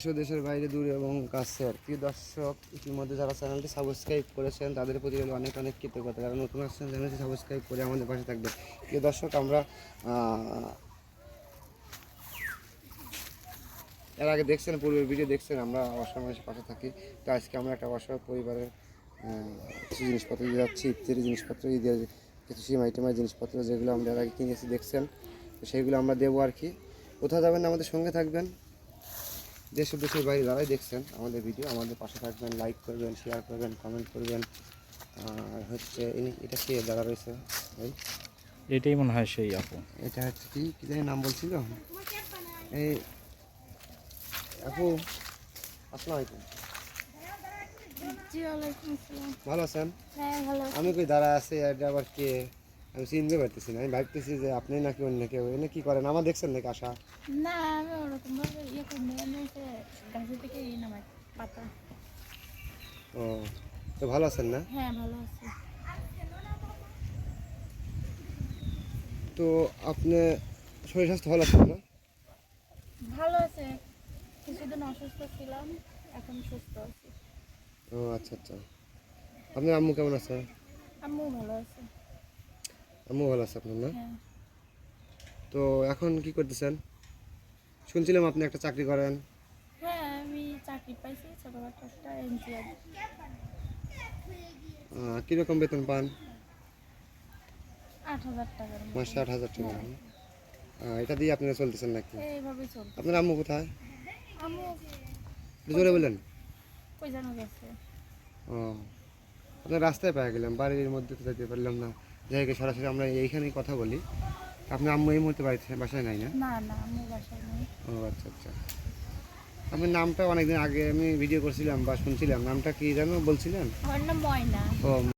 দেশ দেশের বাইরে দূরে এবং কাছের প্রিয় দর্শক, ইতিমধ্যে যারা চ্যানেলটি সাবস্ক্রাইব করেছেন, তাদের প্রতি অনেক অনেক কৃতজ্ঞতা। যারা নতুন আসছেন, চ্যানেলটি সাবস্ক্রাইব করে আমাদের পাশে থাকবে প্রিয় দর্শক, আমরা এর আগে দেখছেন, পূর্বের ভিডিও দেখছেন, আমরা অসহায় মানুষের পাশে থাকি। তো আজকে আমরা একটা অসহায় পরিবারের কিছু জিনিসপত্র দিয়ে যাচ্ছি। ইত্যাদি জিনিসপত্র, ঈদের কিছু সিম আইটেমের জিনিসপত্র যেগুলো আমরা এর আগে কিনেছি, দেখছেন? তো সেইগুলো আমরা দেবো আর কি। কোথাও যাবেন আমাদের সঙ্গে থাকবেন। দেশ ও দেশের বাইরে যারাই দেখছেন আমাদের ভিডিও আমাদের পাশে থাকবেন লাইক করবেন শেয়ার করবেন কমেন্ট করবেন। আর হচ্ছে ইনি- এটা কে যারা রয়েছে? ভাই এটাই মনে হয় সেই আপু। এটা হচ্ছে কি? কি জানি নাম বলছিল? এই আপু আসসালামু আলাইকুম। ভালো আছেন? হ্যাঁ আমি কই দাঁড়া আছে এটা আবার কে? আমি চিনতে পারতেছি না আমি ভাবতেছি যে আপনি নাকি অন্য কেউ এনে কি করেন? আমার দেখছেন নাকি আশা? না আমি ওরকম ভাবে ইয়ে করি না গাছের থেকে নামাই পাতা। ও তো ভালো আছেন না? হ্যাঁ ভালো আছি। তো আপনি শরীর স্বাস্থ্য ভালো আছেন না? ভালো আছে। কিছুদিন অসুস্থ ছিলাম এখন সুস্থ আছি। ও আচ্ছা আচ্ছা। আপনার আম্মু কেমন আছে? আম্মু ভালো আছে। আম্মু ভালো আছে আপনার না? হ্যাঁ। তো এখন কি করতেছেন? শুনছিলাম আপনি একটা চাকরি করেন। চাকরি পাইছি? ছোটখাটো একটা এনজিও কীরকম বেতন পান? আট হাজার টাকার মাসে আট হাজার টাকা। এটা দিয়ে আপনারা চলতেছেন নাকি? এইভাবেই চলছে আপনার আম্মু কোথায়? আম্মু জোরে বললেন কই জানো গেছে? ও আপনার রাস্তায় পেয়ে গেলাম বাড়ির মধ্যে তো যেতে পারলাম না। যাই হোক, সরাসরি আমরা এইখানেই কথা বলি। আপনার আম্মু এই মুহূর্তে বাড়িতে বাসায় নাই না? না না আম্মু বাসায় নেই। ও আচ্ছা আচ্ছা। আপনার নামটা অনেকদিন আগে আমি ভিডিও করছিলাম বা শুনছিলাম। নামটা কি জানো বলছিলেন? আমার নাম ময়না। ও